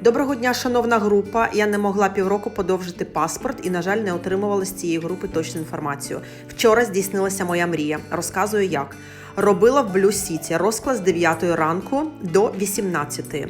Доброго дня, шановна група. Я не могла півроку подовжити паспорт і, на жаль, не отримувала з цієї групи точну інформацію. Вчора здійснилася моя мрія. Розказую як. Робила в Блю Сіті розклад з 9 ранку до 18.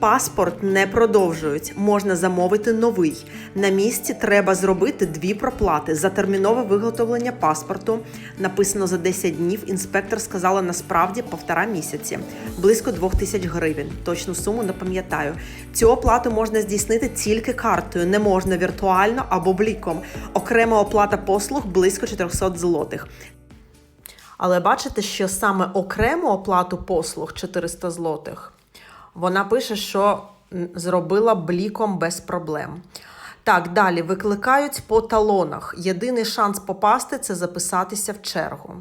Паспорт не продовжують, можна замовити новий. На місці треба зробити дві проплати за термінове виготовлення паспорту. Написано за 10 днів. Інспектор сказала насправді півтора місяці, близько 2 тисяч гривень. Точну суму не пам'ятаю. Цю оплату можна здійснити тільки картою, не можна віртуально або бліком. Окрема оплата послуг близько 400 злотих. Але бачите, що саме окрему оплату послуг 400 злотих вона пише, що зробила бліком без проблем. Так, далі викликають по талонах. Єдиний шанс попасти це записатися в чергу.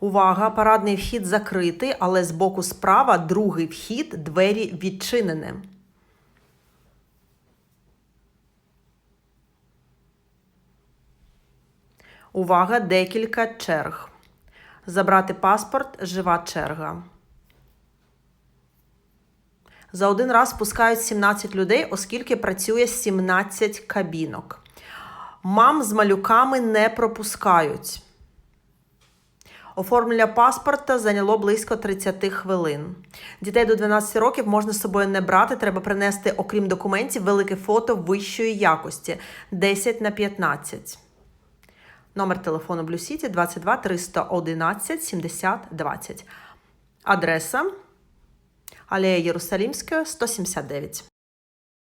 Увага! Парадний вхід закритий, але з боку справа другий вхід, двері відчинені. Увага! Декілька черг. Забрати паспорт жива черга. За один раз пускають 17 людей, оскільки працює 17 кабінок. Мам з малюками не пропускають. Оформлення паспорта зайняло близько 30 хвилин. Дітей до 12 років можна з собою не брати. Треба принести, окрім документів, велике фото вищої якості 10 на 15. Номер телефону Blue City 22 311 70 20. Адреса Алея Єрусалімська, 179.